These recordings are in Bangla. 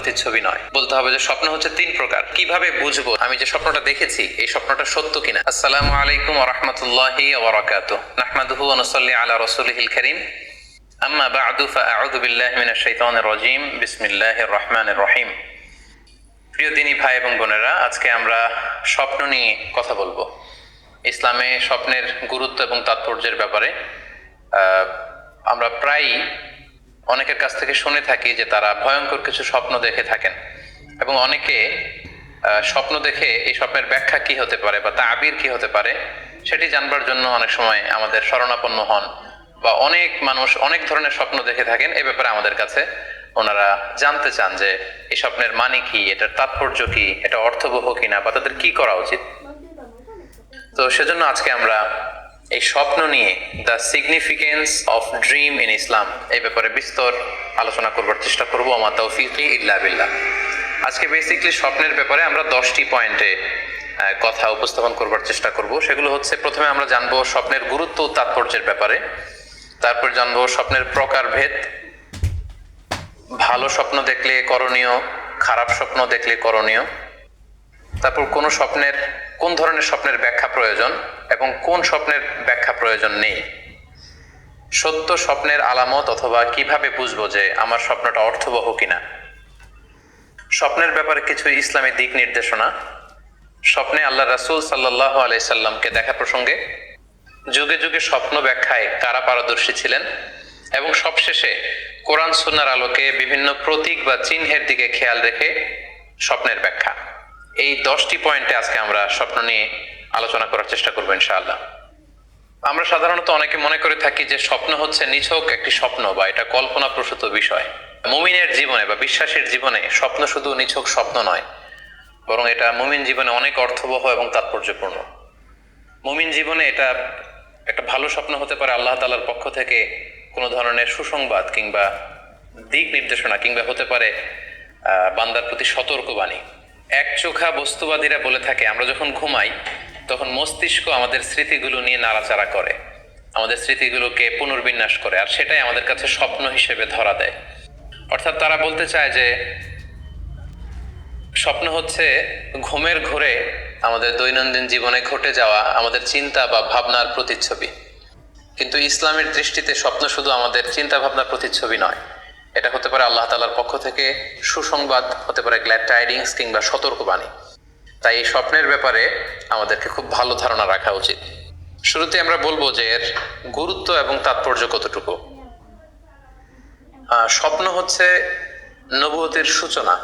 প্রতিচ্ছবি নয়। বলতে হবে যে স্বপ্ন হচ্ছে তিন প্রকার। কীভাবে বুঝব? আমি যে স্বপ্নটা দেখেছি, এই স্বপ্নটা সত্য কিনা? আসসালামু আলাইকুম ওয়া রাহমাতুল্লাহি নাহমাদুহু ওয়া নুসাল্লি আলা রাসূলিহিল কারীম। আম্মা বা'দু, ফাআউযু বিল্লাহি মিনাশ শাইতানির রাজীম। বিসমিল্লাহির রহমানির রহিম। প্রিয় দিনী ভাই এবং বোনেরা, আজকে আমরা স্বপ্ন নিয়ে কথা বলব। ইসলামে স্বপ্নের গুরুত্ব এবং তাৎপর্যের ব্যাপারে আমরা প্রায়ই অনেকের কাছ থেকে শুনে থাকি যে তারা ভয়ঙ্কর কিছু স্বপ্ন দেখে থাকেন। এবং অনেকে স্বপ্ন দেখে এই স্বপ্নের ব্যাখ্যা কি হতে পারে বা তাবির কি হতে পারে, সেটি জানবার জন্য অনেক সময় আমাদের শরণাপন্ন হন বা অনেক মানুষ অনেক ধরনের স্বপ্ন দেখে থাকেন। এ ব্যাপারে আমাদের কাছে ওনারা জানতে চান যে এই স্বপ্নের মানে কি, এটার তাৎপর্য কি, এটা অর্থবহ কিনা বা তাদের কি করা উচিত। তো সেজন্য আজকে আমরা এই স্বপ্ন নিয়ে the significance of dream in Islam এই ব্যাপারে বিস্তর আলোচনা করবার চেষ্টা করব, আমার তৌফিকি ইল্লা বিল্লাহ। আজকে বেসিকলি স্বপ্নের ব্যাপারে আমরা দশটি পয়েন্টে কথা উপস্থাপন করবার চেষ্টা করব। সেগুলো হচ্ছে, প্রথমে আমরা জানব স্বপ্নের গুরুত্ব তাৎপর্যের ব্যাপারে। তারপর জানব স্বপ্নের প্রকারভেদ ভালো স্বপ্ন দেখলে করণীয়, খারাপ স্বপ্ন দেখলে করণীয়। তারপর কোন স্বপ্নের কোন ধরনের স্বপ্নের ব্যাখ্যা প্রয়োজন এবং কোন স্বপ্নের ব্যাখ্যা প্রয়োজন নেই? সত্য স্বপ্নের আলামত অথবা কীভাবে বুঝব যে আমার স্বপ্নটা অর্থবহ কিনা? স্বপ্নের ব্যাপারে কিছু ইসলামী দিক নির্দেশনা। স্বপ্নে আল্লাহ রাসূল সাল্লাহ আলাইসাল্লামকে দেখা প্রসঙ্গে, যুগে যুগে স্বপ্ন ব্যাখ্যায় কারা পারদর্শী ছিলেন এবং সবশেষে কোরআন সুন্নার আলোকে বিভিন্ন প্রতীক বা চিহ্নের দিকে খেয়াল রেখে স্বপ্নের ব্যাখ্যা। এই দশটি পয়েন্টে আজকে আমরা স্বপ্ন নিয়ে আলোচনা করার চেষ্টা করব, ইনশাআল্লাহ। আমরা সাধারণত অনেকে মনে করে থাকি যে স্বপ্ন হচ্ছে নিছক একটি স্বপ্ন বা এটা কল্পনা প্রসূত বিষয়। মুমিনের জীবনে বা বিশ্বাসের জীবনে স্বপ্ন শুধু নিছক স্বপ্ন নয়, বরং এটা মুমিন জীবনে অনেক অর্থবহ এবং তাৎপর্যপূর্ণ। মুমিন জীবনে এটা একটা ভালো স্বপ্ন হতে পারে আল্লাহ তালার পক্ষ থেকে কোনো ধরনের সুসংবাদ কিংবা দিক নির্দেশনা কিংবা হতে পারে বান্দার প্রতি সতর্কবাণী। এক চোখা বস্তুবাদীরা বলে থাকে, আমরা যখন ঘুমাই, তখন মস্তিষ্ক আমাদের স্মৃতিগুলো নিয়ে নাড়াচাড়া করে। আমাদের স্মৃতিগুলোকে পুনর্বিন্যাস করে, আর সেটাই আমাদের কাছে স্বপ্ন হিসেবে ধরা দেয়। অর্থাৎ তারা বলতে চায় যে, স্বপ্ন হচ্ছে ঘুমের ঘোরে আমাদের দৈনন্দিন জীবনে ঘটে যাওয়া আমাদের চিন্তা বা ভাবনার প্রতিচ্ছবি। কিন্তু ইসলামের দৃষ্টিতে স্বপ্ন শুধু আমাদের চিন্তা ভাবনার প্রতিচ্ছবি নয়। এটা হতে পারে আল্লাহ তালার পক্ষ থেকে সুসংবাদ, হতে পারে গ্ল্যাড টাইডিংস কিংবা সতর্কবাণী। তাই এই স্বপ্নের ব্যাপারে আমাদেরকে খুব ভালো ধারণা রাখা উচিত। শুরুতে আমরা বলব যে এর গুরুত্ব এবং তাৎপর্য কতটুকু? স্বপ্ন হচ্ছে নবুয়তের সূচনা।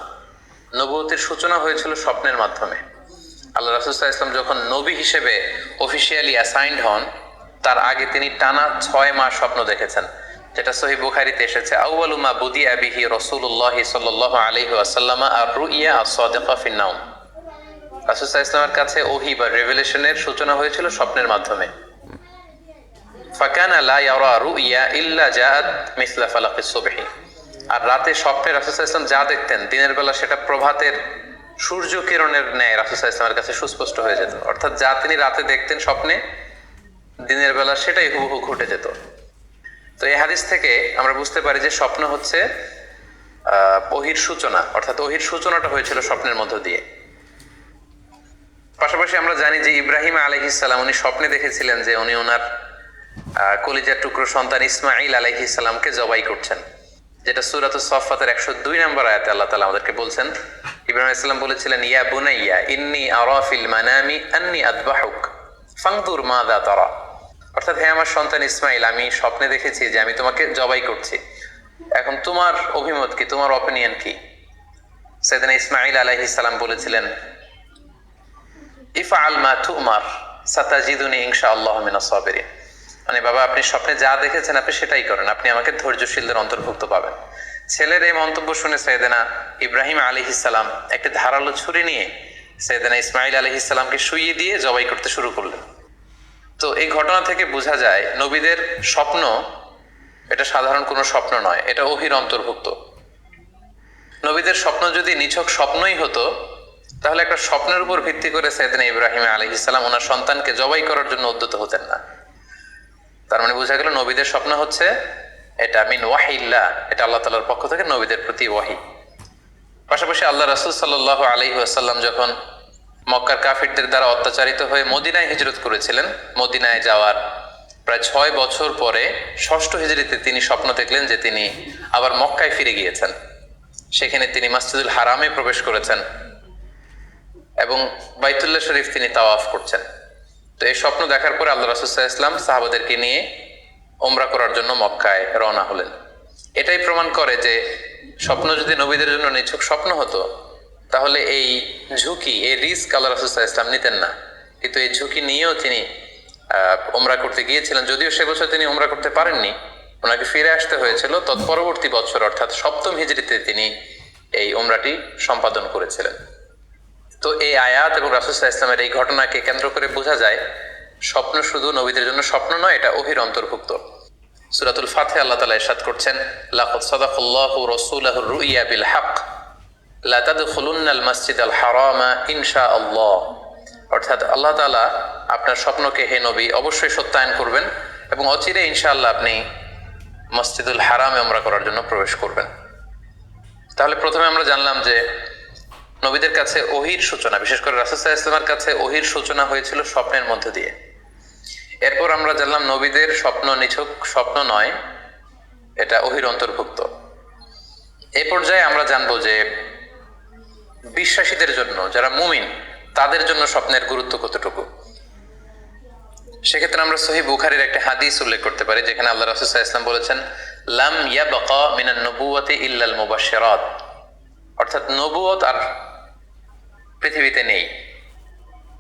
নবুয়তের সূচনা হয়েছিল স্বপ্নের মাধ্যমে। আল্লাহ রাসুল্লাহ ইসলাম যখন নবী হিসেবে অফিসিয়ালি অ্যাসাইন্ড হন, তার আগে তিনি টানা ছয় মাস স্বপ্ন দেখেছেন। যেটা সহি বুখারিতে এসেছে আউয়ালুমা বুদি আবিহি রসুল্লাহ সাল্লাহ আলহি আসাল্লামা আর রুইয়া আসাদিকা ফিন্নাউম রাসুল্লাহ ইসলামের কাছে ওহি বা রেভেলেশনের সূচনা হয়েছিল স্বপ্নের মাধ্যমে। ফাকানা লা ইয়ারা রুইয়া ইল্লা জাআত মিসলা ফালাকিস সুবহি। আর রাতে স্বপ্নে রাসূলুল্লাহ ইসলাম যা দেখতেন, দিনের বেলা সেটা প্রভাতের সূর্য কিরণের ন্যায় রাসূলুল্লাহ ইসলামের কাছে সুস্পষ্ট হয়ে যেত। অর্থাৎ যা তিনি রাতে দেখতেন স্বপ্নে, দিনের বেলা সেটাই হুবহু ঘটে যেত। তো এই হাদিস থেকে আমরা বুঝতে পারি যে স্বপ্ন হচ্ছে ওহির সূচনা, অর্থাৎ ওহির সূচনাটা হয়েছিল স্বপ্নের মধ্য দিয়ে। পাশাপাশি আমরা জানি যে ইব্রাহিম আলহিসাল্লাম উনি স্বপ্নে দেখেছিলেন যে উনি ওনার কলিজার টুকরো সন্তান ইসমাইল আলহিসাল্লামকে জবাই করছেন, যেটা সুরাত সফাতের একশো দুই নম্বর আয়াতে আল্লাহ তালা আমাদেরকে বলছেন। ইব্রাহিম ইসলাম বলেছিলেন, ইয়া বুনাইয়া, ইন্নি আরাফিল মানামি আন্নি আদবাহুক, ফাংদুর মাদা তারা। অর্থাৎ হ্যাঁ আমার সন্তান ইসমাইল, আমি স্বপ্নে দেখেছি যে আমি তোমাকে জবাই করছি। এখন তোমার অভিমত কি? তোমার অপিনিয়ন কি? সেদিন ইসমাইল আলাইহিস সালাম বলেছিলেন, ইফআল মা তুমার, সাতাজিদুনি ইনশাআল্লাহ মিনাস সাবিরিন। মানে বাবা, আপনি স্বপ্নে যা দেখেছেন, আপনি সেটাই করেন। আপনি আমাকে ধৈর্যশীলদের অন্তর্ভুক্ত পাবেন। ছেলের এই মন্তব্য শুনে সৈয়দেনা ইব্রাহিম আলী সালাম একটি ধারালো ছুরি নিয়ে সৈয়দেনা ইসমাইল সালামকে শুইয়ে দিয়ে জবাই করতে শুরু করলেন। তো এই ঘটনা থেকে বোঝা যায় নবীদের স্বপ্ন, এটা সাধারণ কোনো স্বপ্ন নয়, এটা ওহির অন্তর্ভুক্ত। নবীদের স্বপ্ন যদি নিছক স্বপ্নই হতো, তাহলে একটা স্বপ্নের উপর ভিত্তি করে সৈয়দিন ইব্রাহিম আলী ইসলাম ওনার সন্তানকে জবাই করার জন্য উদ্যত হতেন না। তার মানে বোঝা গেল নবীদের স্বপ্ন হচ্ছে এটা মিন ওয়াহিল্লা এটা আল্লাহ তালার পক্ষ থেকে নবীদের প্রতি ওয়াহি। পাশাপাশি আল্লাহ রাসুল সাল্লাহ আলহি যখন মক্কার কাফিরদের দ্বারা অত্যাচারিত হয়ে মদিনায় হিজরত করেছিলেন। মদিনায় যাওয়ার প্রায় ছয় বছর পরে ষষ্ঠ হিজরিতে তিনি স্বপ্ন দেখলেন যে তিনি আবার মক্কায় ফিরে গিয়েছেন। সেখানে তিনি মাসজিদুল হারামে প্রবেশ করেছেন এবং বাইতুল্লাহ শরীফ তিনি তাওয়াফ করছেন। তো এই স্বপ্ন দেখার পরে আল্লাহ রাসুল্লাহ ইসলাম সাহাবাদেরকে নিয়ে ওমরা করার জন্য মক্কায় রওনা হলেন। এটাই প্রমাণ করে যে স্বপ্ন যদি নবীদের জন্য নিছক স্বপ্ন হতো তাহলে এই ঝুঁকি, এই রিস্ক আল্লাহ রাসুল্লাহ ইসলাম নিতেন না। কিন্তু এই ঝুঁকি নিয়েও তিনি ওমরা করতে গিয়েছিলেন। যদিও সে বছর তিনি ওমরা করতে পারেননি, ওনাকে ফিরে আসতে হয়েছিল। তৎপরবর্তী বছর, অর্থাৎ সপ্তম হিজড়িতে তিনি এই ওমরাটি সম্পাদন করেছিলেন। তো এই আয়াত এবং রাসুসাহ ইসলামের এই ঘটনাকে কেন্দ্র করে বোঝা যায়, স্বপ্ন শুধু নবীদের জন্য স্বপ্ন নয়, এটা অভির অন্তর্ভুক্ত। সুরাতুল ফাতে আল্লাহ তালা ইরশাদ করছেন, লাকাদ সাদাকাল্লাহু রাসূলাহু রুইয়া বিল হক লা তাদখুলুন্নাল মাসজিদাল হারামা ইনশাআল্লাহ। অর্থাৎ আল্লাহ তাআলা আপনার স্বপ্নকে হে নবী অবশ্যই সত্যায়ন করবেন এবং অচিরে ইনশাআল্লাহ আপনি মসজিদুল হারামে আমরা করার জন্য প্রবেশ করবেন। তাহলে প্রথমে আমরা জানলাম যে নবীদের কাছে ওহির সূচনা, বিশেষ করে রাসুসাহ ইসলামের কাছে ওহির সূচনা হয়েছিল স্বপ্নের মধ্য দিয়ে। এরপর আমরা জানলাম নবীদের স্বপ্ন নিছক স্বপ্ন নয়, এটা ওহির অন্তর্ভুক্ত। এ পর্যায়ে আমরা জানব যে বিশ্বাসীদের জন্য, যারা মুমিন, তাদের জন্য স্বপ্নের গুরুত্ব কতটুকু? সেক্ষেত্রে আমরা সহি বুখারির একটা হাদিস উল্লেখ করতে পারি, যেখানে আল্লাহ রাসুসাহ ইসলাম বলেছেন, লাম ইয়া বকা মিনান নবুয়াতে ইল্লাল মুবাশশিরাত। অর্থাৎ নবুয়ত আর পৃথিবীতে নেই।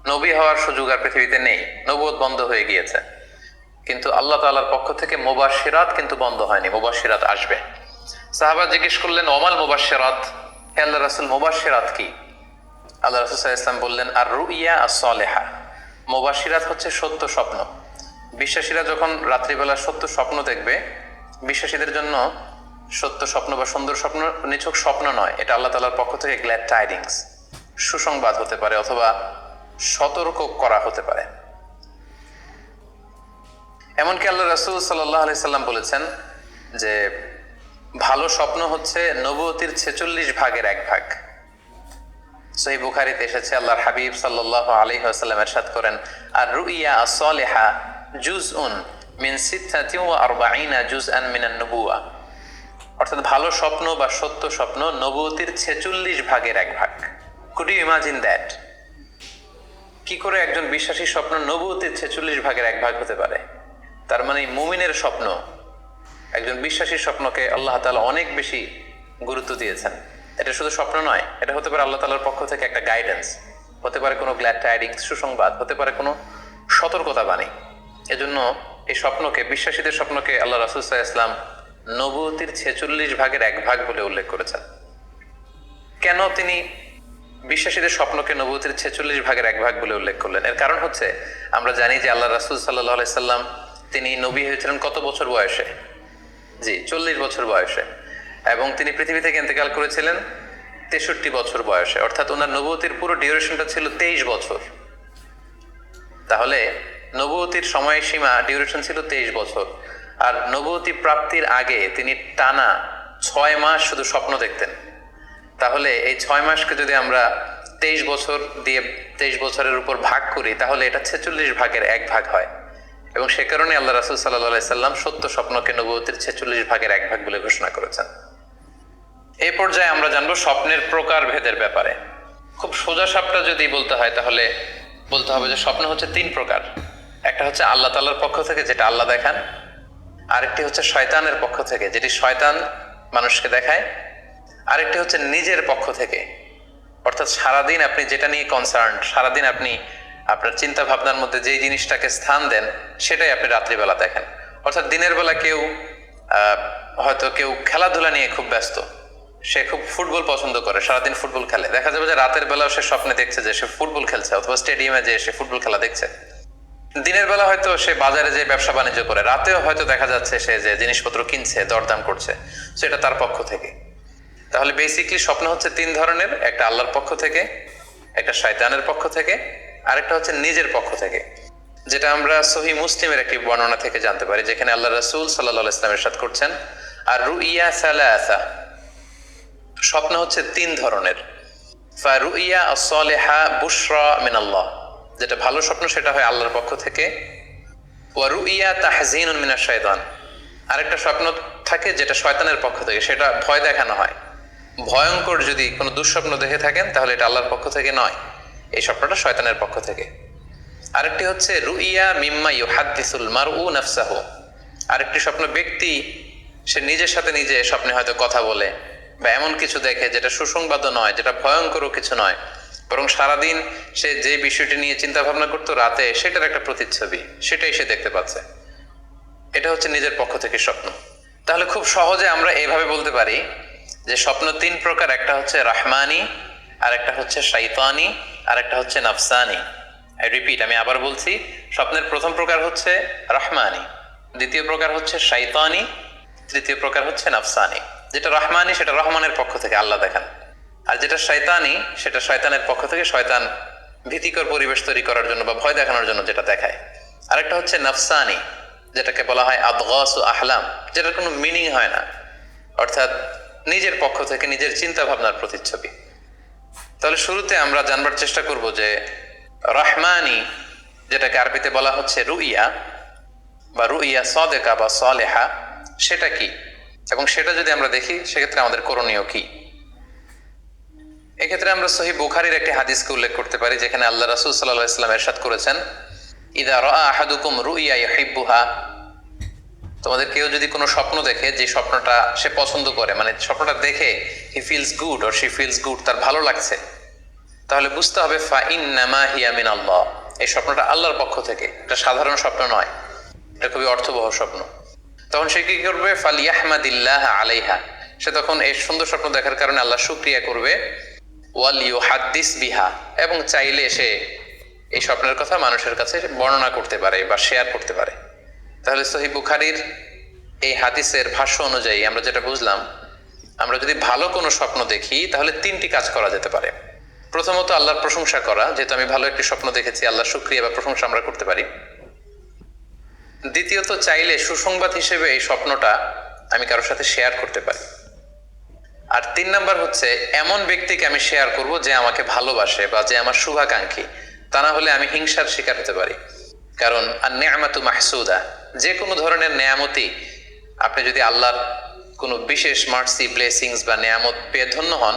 নবী হওয়ার সুযোগ আর পৃথিবীতে নেই। নবুয়ত বন্ধ হয়ে গিয়েছে। কিন্তু আল্লাহ তাআলার পক্ষ থেকে মুবাশশিরাত কিন্তু বন্ধ হয়নি, মুবাশশিরাত আসবে। সাহাবা জিজ্ঞেস করলেন, ওমাল মুবাশশিরাত? আল্লাহ রাসূল মুবাশশিরাত কি? আল্লাহ রাসূল সাল্লাল্লাহু বললেন আর রুইয়া as-সালেহা মুবাশশিরাত হচ্ছে সত্য স্বপ্ন। বিশ্বাসীরা যখন রাত্রিবেলা সত্য স্বপ্ন দেখবে, বিশ্বাসীদের জন্য সত্য স্বপ্ন বা সুন্দর স্বপ্ন নিছক স্বপ্ন নয়, এটা আল্লাহ তালার পক্ষ থেকে গ্ল্যাড টাইডিংস সুসংবাদ হতে পারে অথবা সতর্ক করা হতে পারে। এমনকি আল্লাহ রসুল সাল্লাহ আলি সাল্লাম বলেছেন যে ভালো স্বপ্ন হচ্ছে নবতির ছেচল্লিশ ভাগের এক ভাগ। সহি বুখারিতে এসেছে, আল্লাহর হাবিব সাল্লাহ আলী আসাল্লাম এরশাদ করেন আর রুইয়া আসলেহা জুজ উন মিন সিদ্ধাতি ও আরবাইনা জুজ আন মিনান নবুয়া অর্থাৎ ভালো স্বপ্ন বা সত্য স্বপ্ন নবতির ছেচল্লিশ ভাগের এক ভাগ। কুড ইউ ইমাজিন দ্যাট কি করে একজন বিশ্বাসী স্বপ্ন নবতির ছেচল্লিশ ভাগের এক ভাগ হতে পারে? তার মানে মুমিনের স্বপ্ন একজন বিশ্বাসী স্বপ্নকে আল্লাহ তাআলা অনেক বেশি গুরুত্ব দিয়েছেন। এটা শুধু স্বপ্ন নয়, এটা হতে পারে আল্লাহ তাআলার পক্ষ থেকে একটা গাইডেন্স হতে পারে কোনো গ্ল্যাড টাইডিং সুসংবাদ, হতে পারে কোনো সতর্কতা বাণী এজন্য এই স্বপ্নকে, বিশ্বাসীদের স্বপ্নকে আল্লাহ রাসুল সাল্লাহ ইসলাম নবতির ছেচল্লিশ ভাগের এক ভাগ বলে উল্লেখ করেছেন। কেন তিনি বিশ্বাসীদের স্বপ্নকে নবতির ছেচল্লিশ ভাগের এক ভাগ বলে উল্লেখ করলেন? এর কারণ হচ্ছে, আমরা জানি যে আল্লাহ রাসুল সাল্লাহ সাল্লাম তিনি নবী হয়েছিলেন কত বছর বয়সে? জি, চল্লিশ বছর বয়সে। এবং তিনি পৃথিবী থেকে ইন্তেকাল করেছিলেন তেষট্টি বছর বয়সে। অর্থাৎ ওনার নবতির পুরো ডিউরেশনটা ছিল তেইশ বছর। তাহলে নবতির সময়সীমা ডিউরেশন ছিল তেইশ বছর। আর নবতী প্রাপ্তির আগে তিনি টানা ছয় মাস শুধু স্বপ্ন দেখতেন। তাহলে এই ছয় মাসকে যদি আমরা তেইশ বছর দিয়ে তেইশ বছরের উপর ভাগ করি, তাহলে এটা ছেচল্লিশ ভাগের এক ভাগ হয়। এবং সে কারণে আল্লাহ রাসুল সাল্লাহ সাল্লাম সত্য স্বপ্নকে নবতির ছেচল্লিশ ভাগের এক ভাগ বলে ঘোষণা করেছেন। এই পর্যায়ে আমরা জানব স্বপ্নের প্রকার ভেদের ব্যাপারে। খুব সোজা সাপটা যদি বলতে হয় তাহলে বলতে হবে যে স্বপ্ন হচ্ছে তিন প্রকার। একটা হচ্ছে আল্লাহ তাল্লার পক্ষ থেকে যেটা আল্লাহ দেখান, আরেকটি হচ্ছে শয়তানের পক্ষ থেকে যেটি শয়তান মানুষকে দেখায়, আরেকটি হচ্ছে নিজের পক্ষ থেকে। অর্থাৎ সারাদিন আপনি যেটা নিয়ে কনসার্ন সারাদিন আপনি আপনার চিন্তা ভাবনার মধ্যে যেই জিনিসটাকে স্থান দেন, সেটাই আপনি রাত্রিবেলা দেখেন। অর্থাৎ দিনের বেলা কেউ হয়তো কেউ খেলাধুলা নিয়ে খুব ব্যস্ত। সে খুব ফুটবল পছন্দ করে, সারাদিন ফুটবল খেলে। দেখা যাবে যে রাতের বেলাও সে স্বপ্নে দেখছে যে সে ফুটবল খেলছে অথবা স্টেডিয়ামে যে সে ফুটবল খেলা দেখছে। দিনের বেলা হয়তো সে বাজারে যে ব্যবসা বাণিজ্য করে, রাতেও হয়তো দেখা যাচ্ছে সে যে জিনিসপত্র কিনছে, দরদাম করছে, সেটা তার পক্ষ থেকে। তাহলে বেসিকলি স্বপ্ন হচ্ছে তিন ধরনের, একটা আল্লাহর পক্ষ থেকে, একটা শয়তানের পক্ষ থেকে আরেকটা হচ্ছে নিজের পক্ষ থেকে, যেটা আমরা সহি মুসলিমের একটি বর্ণনা থেকে জানতে পারি, যেখানে আল্লাহ রাসূল আলাইহি ইসলামের সাথ করছেন, আর রুইয়া সালাসা স্বপ্ন হচ্ছে তিন ধরনের ফারুইয়া আসলেহা বুশরা মিনাল্লাহ যেটা ভালো স্বপ্ন সেটা হয় আল্লাহর পক্ষ থেকে ওয়ারুইয়া তাহজিন মিনার শয়তান আরেকটা স্বপ্ন থাকে যেটা শয়তানের পক্ষ থেকে, সেটা ভয় দেখানো হয়। ভয়ঙ্কর যদি কোনো দুঃস্বপ্ন দেখে থাকেন, তাহলে এটা আল্লাহর পক্ষ থেকে নয়। এই স্বপ্নটা শয়তানের পক্ষ থেকে। আরেকটি হচ্ছে, রুইয়া মিম্মা ইউহাদ্দিসুল মারউ নাফসাহু। আরেকটি স্বপ্ন ব্যক্তি, সে নিজের সাথে নিজে স্বপ্নে হয়তো কথা বলে বা এমন কিছু দেখে যেটা সুসংবাদও নয়, যেটা ভয়ঙ্করও কিছু নয়। বরং সারাদিন সে যে বিষয়টি নিয়ে চিন্তা ভাবনা করতো, রাতে সেটার একটা প্রতিচ্ছবি, সেটাই সে দেখতে পাচ্ছে। এটা হচ্ছে নিজের পক্ষ থেকে স্বপ্ন। তাহলে খুব সহজে আমরা এইভাবে বলতে পারি যে স্বপ্ন তিন প্রকার, একটা হচ্ছে রাহমানি আর একটা হচ্ছে শাইতানি আর একটা হচ্ছে নাফসানি। আই রিপিট আমি আবার বলছি, স্বপ্নের প্রথম প্রকার হচ্ছে রহমানি, দ্বিতীয় প্রকার হচ্ছে শাইতানি তৃতীয় প্রকার হচ্ছে নাফসানি। যেটা রহমানি, সেটা রহমানের পক্ষ থেকে আল্লাহ দেখান। আর যেটা শয়তানি, সেটা শয়তানের পক্ষ থেকে শয়তান ভীতিকর পরিবেশ তৈরি করার জন্য বা ভয় দেখানোর জন্য যেটা দেখায়। আরেকটা হচ্ছে নাফসানি, যেটাকে বলা হয় আদগাস ও আহলাম, যেটার কোনো মিনিং হয় না। অর্থাৎ নিজের পক্ষ থেকে নিজের চিন্তা ভাবনার প্রতিচ্ছবি। তাহলে শুরুতে আমরা জানবার চেষ্টা করব যে রহমানি, যেটাকে আরবিতে বলা হচ্ছে রুইয়া বা রুইয়া সদেকা বা সলেহা, সেটা কি? এবং সেটা যদি আমরা দেখি, সেক্ষেত্রে আমাদের করণীয় কি? এক্ষেত্রে আমরা সহি বুখারির একটি হাদিসকে উল্লেখ করতে পারি, যেখানে আল্লাহ রাসুল সাল্লাহ ইসলাম এরশাদ করেছেন, ইদা রা আহাদুকুম রুইয়া ইহিব্বুহা তোমাদের কেউ যদি কোনো স্বপ্ন দেখে, যে স্বপ্নটা সে পছন্দ করে মানে স্বপ্নটা দেখে, he feels good, or she feels good, তার ভালো লাগছে তাহলে বুঝতে হবে ফা ইন্নামা হিয়া মিন আল্লাহ এই স্বপ্নটা আল্লাহর পক্ষ থেকে। এটা সাধারণ স্বপ্ন নয়। এটা খুবই অর্থবহ স্বপ্ন। তখন সে কি করবে? ফাল ইয়াহমাদিল্লাহ আলাইহা। সে তখন এই সুন্দর স্বপ্ন দেখার কারণে আল্লাহ শুক্রিয়া করবে। ওয়াল ইউ হাদ্দিস বিহা। এবং চাইলে সে এই স্বপ্নের কথা মানুষের কাছে বর্ণনা করতে পারে বা শেয়ার করতে পারে। তাহলে সহি বুখারির এই হাদিসের ভাষ্য অনুযায়ী আমরা যেটা বুঝলাম, আমরা যদি ভালো কোনো স্বপ্ন দেখি, তাহলে তিনটি কাজ করা যেতে পারে। প্রথমত আল্লাহর প্রশংসা করা, যেহেতু আমি ভালো একটি স্বপ্ন দেখেছি আল্লাহ শুক্রিয়া বা প্রশংসা আমরা করতে পারি। দ্বিতীয়ত, চাইলে সুসংবাদ হিসেবে এই স্বপ্নটা আমি কারোর সাথে শেয়ার করতে পারি। আর তিন নাম্বার হচ্ছে, এমন ব্যক্তিকে আমি শেয়ার করব যে আমাকে ভালোবাসে বা যে আমার শুভাকাঙ্ক্ষী। তা না হলে আমি হিংসার শিকার হতে পারি। কারণ আর নেয়ামাতু মাহসুদা, যে কোনো ধরনের নেয়ামতি আপনি যদি আল্লাহর কোনো বিশেষ মার্সি ব্লেসিংস বা নেয়ামত পেয়ে ধন্য হন